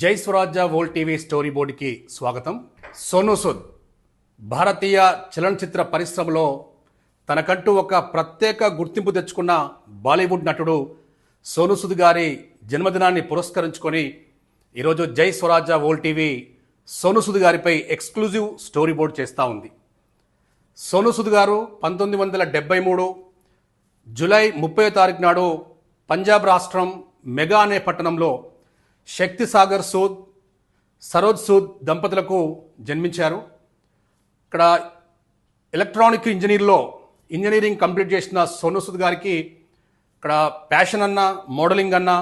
జై స్వరాజ్య whole TV story బోర్డుకి స్వాగతం. సోను సూద్ భారతీయ చలనచిత్ర పరిశ్రమలో తనకంటూ ఒక ప్రత్యేక గుర్తింపు తెచ్చుకున్న బాలీవుడ్ నటుడు సోను సూద్ గారి జన్మదినాన్ని పురస్కరించుకొని ఈరోజు జై స్వరాజ్య ఓల్ టీవీ సోను సూద్ గారిపై ఎక్స్క్లూజివ్ స్టోరీ బోర్డ్ చేస్తూ ఉంది. సోను సూద్ గారు పంతొమ్మిది వందల డెబ్బై మూడు జూలై ముప్పై తారీఖు నాడు పంజాబ్ రాష్ట్రం మెగా అనే పట్టణంలో శక్తి సాగర్ సూద్ సరోజ్ సూద్ దంపతులకు జన్మించారు. ఇక్కడ ఎలక్ట్రానిక్ ఇంజనీర్లో ఇంజనీరింగ్ కంప్లీట్ చేసిన సోను సూద్ గారికి ఇక్కడ ప్యాషన్ అన్న మోడలింగ్ అన్న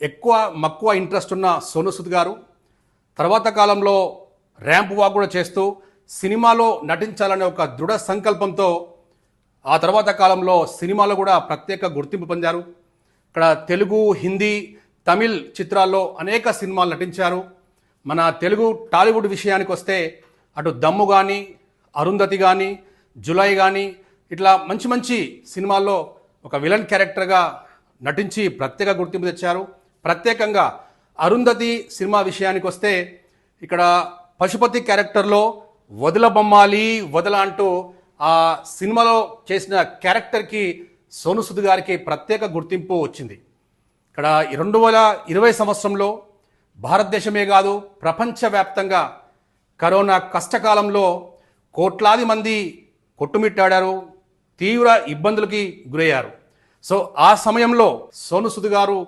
ఎక్కువ మక్కువ ఇంట్రెస్ట్ ఉన్న సోను సూద్ గారు. తర్వాత కాలంలో ర్యాంప్ వాక్ కూడా చేస్తూ సినిమాలో నటించాలనే ఒక దృఢ సంకల్పంతో ఆ తర్వాత కాలంలో సినిమాలో కూడా ప్రత్యేక గుర్తింపు పొందారు. ఇక్కడ తెలుగు హిందీ తమిళ్ చిత్రాల్లో అనేక సినిమాలు నటించారు. మన తెలుగు టాలీవుడ్ విషయానికి వస్తే అటు దమ్ము కానీ అరుంధతి కానీ జులై కానీ ఇట్లా మంచి మంచి సినిమాల్లో ఒక విలన్ క్యారెక్టర్గా నటించి ప్రత్యేక గుర్తింపు తెచ్చారు. ప్రత్యేకంగా అరుంధతి సినిమా విషయానికి వస్తే ఇక్కడ పశుపతి క్యారెక్టర్లో వదల బొమ్మాలి వదల అంటూ ఆ సినిమాలో చేసిన క్యారెక్టర్కి సోను గారికి ప్రత్యేక గుర్తింపు వచ్చింది. ఇక్కడ రెండు వేల ఇరవై సంవత్సరంలో భారతదేశమే కాదు ప్రపంచవ్యాప్తంగా కరోనా కష్టకాలంలో కోట్లాది మంది కొట్టుమిట్టాడారు తీవ్ర ఇబ్బందులకి గురయ్యారు. సో ఆ సమయంలో సోను సుద్ గారు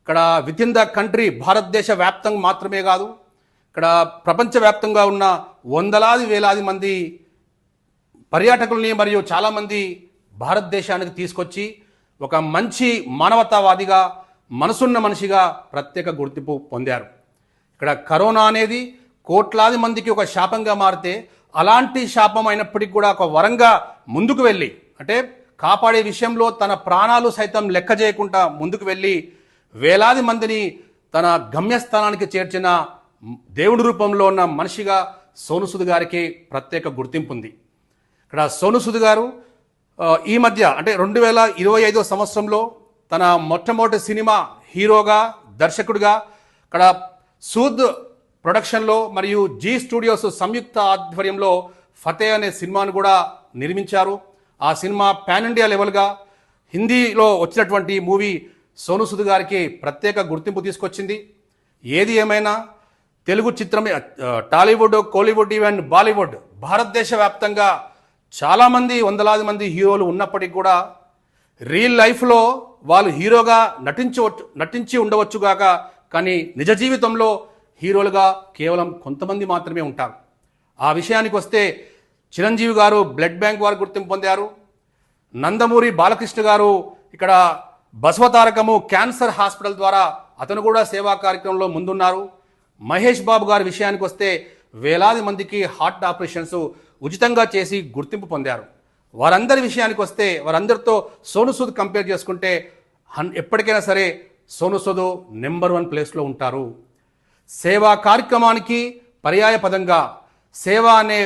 ఇక్కడ విత్ ఇన్ ద కంట్రీ భారతదేశ వ్యాప్తంగా మాత్రమే కాదు ఇక్కడ ప్రపంచవ్యాప్తంగా ఉన్న వందలాది వేలాది మంది పర్యాటకుల్ని మరియు చాలామంది భారతదేశానికి తీసుకొచ్చి ఒక మంచి మానవతావాదిగా మనసున్న మనిషిగా ప్రత్యేక గుర్తింపు పొందారు. ఇక్కడ కరోనా అనేది కోట్లాది మందికి ఒక శాపంగా మారితే అలాంటి శాపం అయినప్పటికీ కూడా ఒక వరంగా ముందుకు వెళ్ళి అంటే కాపాడే విషయంలో తన ప్రాణాలు సైతం లెక్క చేయకుండా ముందుకు వెళ్ళి వేలాది మందిని తన గమ్యస్థానానికి చేర్చిన దేవుడి రూపంలో ఉన్న మనిషిగా సోనుసుద్ గారికి ప్రత్యేక గుర్తింపు ఉంది. ఇక్కడ సోనుసుద్ గారు ఈ మధ్య అంటే రెండు వేల ఇరవై ఐదో సంవత్సరంలో తన మొట్టమొదటి సినిమా హీరోగా దర్శకుడిగా ఇక్కడ సూద్ ప్రొడక్షన్లో మరియు జీ స్టూడియోస్ సంయుక్త ఆధ్వర్యంలో ఫతే అనే సినిమాను కూడా నిర్మించారు. ఆ సినిమా పాన్ ఇండియా లెవెల్గా హిందీలో వచ్చినటువంటి మూవీ సోను సుద్ గారికి ప్రత్యేక గుర్తింపు తీసుకొచ్చింది. ఏది ఏమైనా తెలుగు చిత్రమే టాలీవుడ్ కోలీవుడ్ ఈవెన్ బాలీవుడ్ భారతదేశ వ్యాప్తంగా చాలామంది వందలాది మంది హీరోలు ఉన్నప్పటికీ కూడా రియల్ లైఫ్లో వాళ్ళు హీరోగా నటించవచ్చు నటించి ఉండవచ్చుగాక కానీ నిజ జీవితంలో హీరోలుగా కేవలం కొంతమంది మాత్రమే ఉంటారు. ఆ విషయానికి వస్తే చిరంజీవి గారు బ్లడ్ బ్యాంక్ వారు గుర్తింపు పొందారు. నందమూరి బాలకృష్ణ గారు ఇక్కడ బసవతారకము క్యాన్సర్ హాస్పిటల్ ద్వారా అతను కూడా సేవా కార్యక్రమంలో ముందున్నారు. మహేష్ బాబు గారి విషయానికి వస్తే వేలాది మందికి హార్ట్ ఆపరేషన్స్ ఉచితంగా చేసి గుర్తింపు పొందారు. వారందరి విషయానికి వస్తే వారందరితో సోను సూద్ కంపేర్ చేసుకుంటే హన్ ఎప్పటికైనా సరే సోను సూద్ నెంబర్ వన్ ప్లేస్లో ఉంటారు. సేవా కార్యక్రమానికి పర్యాయ పదంగా సేవ అనే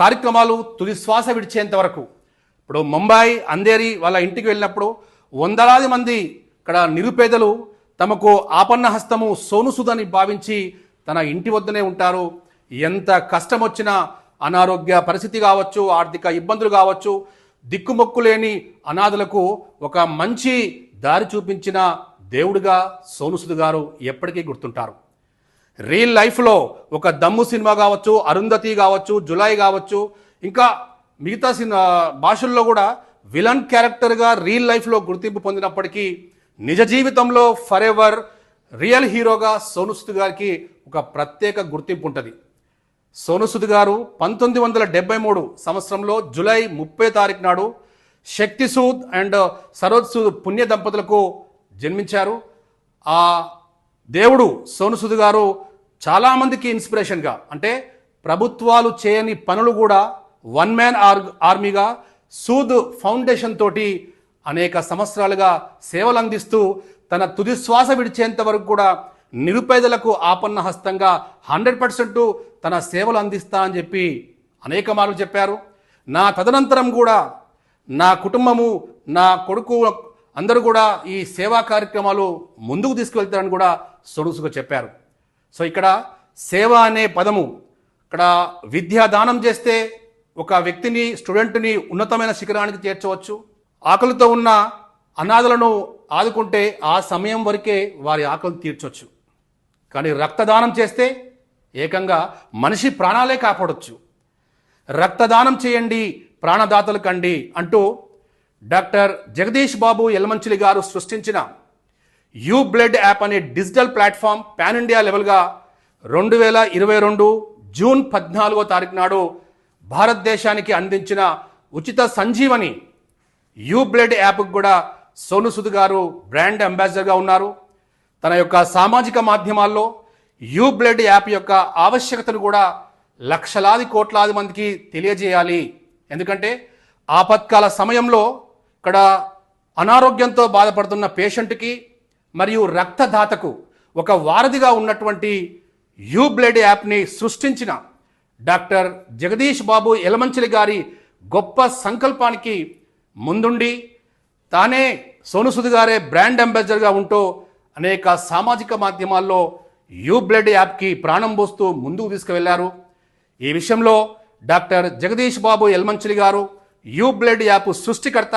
కార్యక్రమాలు తుది శ్వాస విడిచేంత వరకు. ఇప్పుడు ముంబాయి అంధేరి వాళ్ళ ఇంటికి వెళ్ళినప్పుడు వందలాది మంది ఇక్కడ నిరుపేదలు తమకు ఆపన్న హస్తము సోనుసుదని భావించి తన ఇంటి వద్దనే ఉంటారు. ఎంత కష్టం వచ్చినా అనారోగ్య పరిస్థితి కావచ్చు ఆర్థిక ఇబ్బందులు కావచ్చు దిక్కుమొక్కు లేని అనాథులకు ఒక మంచి దారి చూపించిన దేవుడిగా సోనుసుద్ గారు ఎప్పటికీ గుర్తుంటారు. రియల్ లైఫ్లో ఒక దమ్ము సినిమా కావచ్చు అరుంధతి కావచ్చు జులై కావచ్చు ఇంకా మిగతా సినిమా భాషల్లో కూడా విలన్ క్యారెక్టర్గా రియల్ లైఫ్లో గుర్తింపు పొందినప్పటికీ నిజ జీవితంలో ఫర్ ఎవర్ రియల్ హీరోగా సోనుసుద్ గారికి ఒక ప్రత్యేక గుర్తింపు ఉంటుంది. సోనసూద్ గారు పంతొమ్మిది వందల డెబ్బై మూడు సంవత్సరంలో జూలై ముప్పై తారీఖు నాడు శక్తి సూద్ అండ్ సరోజ్ సూద్ పుణ్య దంపతులకు జన్మించారు. ఆ దేవుడు సోనసూద్ గారు చాలామందికి ఇన్స్పిరేషన్గా అంటే ప్రభుత్వాలు చేయని పనులు కూడా వన్ మ్యాన్ ఆర్ ఆర్మీగా సూద్ ఫౌండేషన్ తోటి అనేక సంవత్సరాలుగా సేవలు అందిస్తూ తన తుది శ్వాస విడిచేంత వరకు కూడా నిరుపేదలకు ఆపన్న హస్తంగా హండ్రెడ్ పర్సెంట్ తన సేవలు అందిస్తా అని చెప్పి అనేక మార్లు చెప్పారు. నా తదనంతరం కూడా నా కుటుంబము నా కొడుకు అందరూ కూడా ఈ సేవా కార్యక్రమాలు ముందుకు తీసుకువెళ్తారని కూడా సొడుసుగా చెప్పారు. సో ఇక్కడ సేవ అనే పదము ఇక్కడ విద్యా దానం చేస్తే ఒక వ్యక్తిని స్టూడెంట్ని ఉన్నతమైన శిఖరానికి చేర్చవచ్చు. ఆకలితో ఉన్న అనాథలను ఆదుకుంటే ఆ సమయం వరకే వారి ఆకలి తీర్చవచ్చు కానీ రక్తదానం చేస్తే ఏకంగా మనిషి ప్రాణాలే కాపాడొచ్చు. రక్తదానం చేయండి ప్రాణదాతలు కండి అంటూ డాక్టర్ జగదీష్ బాబు ఎల్మంచిలి గారు సృష్టించిన యూ బ్లడ్ యాప్ అనే డిజిటల్ ప్లాట్ఫామ్ పాన్ ఇండియా లెవెల్గా రెండు వేల ఇరవై రెండు జూన్ పద్నాలుగో తారీఖు నాడు భారతదేశానికి అందించిన ఉచిత సంజీవని యూ బ్లడ్ యాప్కి కూడా సోను సుద్ గారు బ్రాండ్ అంబాసిడర్గా ఉన్నారు. తన యొక్క సామాజిక మాధ్యమాల్లో యూ బ్లడ్ యాప్ యొక్క ఆవశ్యకతను కూడా లక్షలాది కోట్లాది మందికి తెలియజేయాలి. ఎందుకంటే ఆపత్కాల సమయంలో ఇక్కడ అనారోగ్యంతో బాధపడుతున్న పేషెంట్కి మరియు రక్తదాతకు ఒక వారధిగా ఉన్నటువంటి యూ బ్లడ్ యాప్ని సృష్టించిన డాక్టర్ జగదీష్ బాబు ఎలమంచిలి గారి గొప్ప సంకల్పానికి ముందుండి తానే సోనుసుద్ గారే బ్రాండ్ అంబాసిడర్గా ఉంటూ అనేక సామాజిక మాధ్యమాల్లో యూ బ్లడ్ యాప్కి ప్రాణం పోస్తూ ముందుకు తీసుకువెళ్ళారు. ఈ విషయంలో డాక్టర్ జగదీష్ బాబు యల్మంచిలి గారు యూ బ్లడ్ యాప్ సృష్టికర్త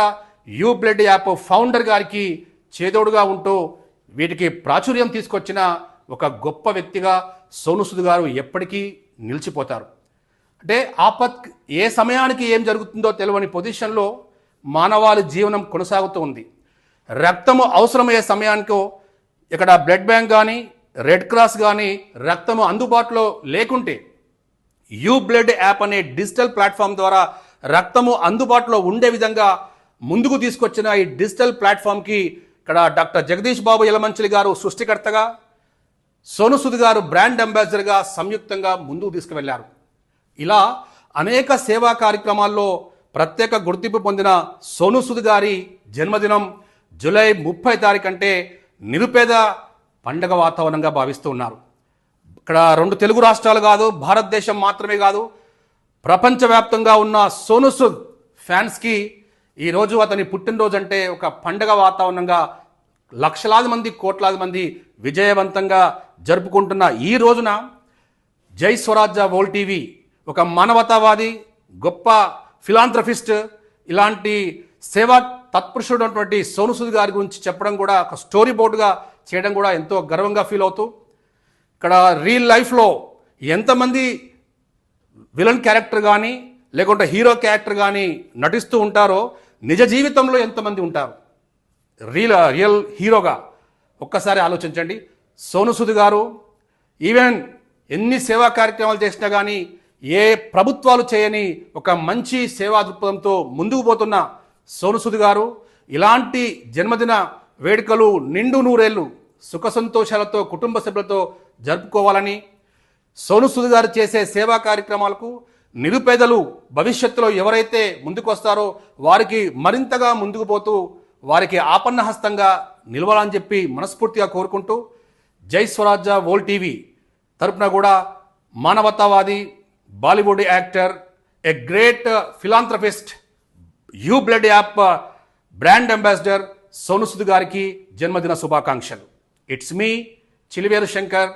యూ బ్లడ్ యాప్ ఫౌండర్ గారికి చేదోడుగా ఉంటూ వీటికి ప్రాచుర్యం తీసుకొచ్చిన ఒక గొప్ప వ్యక్తిగా సోనుసుద్ గారు ఎప్పటికీ నిలిచిపోతారు. అంటే ఆపత్ ఏ సమయానికి ఏం జరుగుతుందో తెలియని పొజిషన్లో మానవాళి జీవనం కొనసాగుతూ ఉంది. రక్తము అవసరమయ్యే సమయానికో ఇక్కడ బ్లడ్ బ్యాంక్ కానీ రెడ్ క్రాస్ కానీ రక్తము అందుబాటులో లేకుంటే యూ బ్లడ్ యాప్ అనే డిజిటల్ ప్లాట్ఫామ్ ద్వారా రక్తము అందుబాటులో ఉండే విధంగా ముందుకు తీసుకొచ్చిన ఈ డిజిటల్ ప్లాట్ఫామ్కి ఇక్కడ డాక్టర్ జగదీష్ బాబు యలమంచిలి గారు సృష్టికర్తగా సోనుసుద్ గారు బ్రాండ్ అంబాసిడర్గా సంయుక్తంగా ముందుకు తీసుకువెళ్ళారు. ఇలా అనేక సేవా కార్యక్రమాల్లో ప్రత్యేక గుర్తింపు పొందిన సోనుసుద్ గారి జన్మదినం జూలై ముప్పై తారీఖు అంటే నిరుపేద పండగ వాతావరణంగా భావిస్తూ ఉన్నారు. ఇక్కడ రెండు తెలుగు రాష్ట్రాలు కాదు భారతదేశం మాత్రమే కాదు ప్రపంచవ్యాప్తంగా ఉన్న సోను సుద్ ఫ్యాన్స్కి ఈరోజు అతని పుట్టినరోజు అంటే ఒక పండగ వాతావరణంగా లక్షలాది మంది కోట్లాది మంది విజయవంతంగా జరుపుకుంటున్న ఈ రోజున జై స్వరాజ్య వోల్ టీవీ ఒక మానవతావాది గొప్ప ఫిలాంథ్రఫిస్ట్ ఇలాంటి సేవా తత్పురుషుడు అటువంటి సోనుసుద్ గారి గురించి చెప్పడం కూడా ఒక స్టోరీ బోర్డుగా చేయడం కూడా ఎంతో గర్వంగా ఫీల్ అవుతూ ఇక్కడ రియల్ లైఫ్లో ఎంతమంది విలన్ క్యారెక్టర్ కానీ లేకుంటే హీరో క్యారెక్టర్ కానీ నటిస్తూ ఉంటారో నిజ జీవితంలో ఎంతమంది ఉంటారు? రియల్ రియల్ హీరోగా ఒక్కసారి ఆలోచించండి. సోనుసుద్ గారు ఈవెన్ ఎన్ని సేవా కార్యక్రమాలు చేసినా కానీ ఏ ప్రభుత్వాలు చేయని ఒక మంచి సేవా దృక్పథంతో ముందుకు పోతున్న సోను గారు ఇలాంటి జన్మదిన వేడుకలు నిండు నూరేళ్ళు సుఖ సంతోషాలతో కుటుంబ సభ్యులతో జరుపుకోవాలని సోను గారు చేసే సేవా కార్యక్రమాలకు నిరుపేదలు భవిష్యత్తులో ఎవరైతే ముందుకొస్తారో వారికి మరింతగా ముందుకు పోతూ వారికి ఆపన్న హస్తంగా నిలవాలని చెప్పి మనస్ఫూర్తిగా కోరుకుంటూ జై స్వరాజ్య వోల్ టీవీ తరపున కూడా మానవతావాది Bollywood actor a great philanthropist U blood app brand ambassador Sonu Sood గారికి జన్మదిన శుభాకాంక్షలు. ఇట్స్ మీ చిలివేరు శంకర్.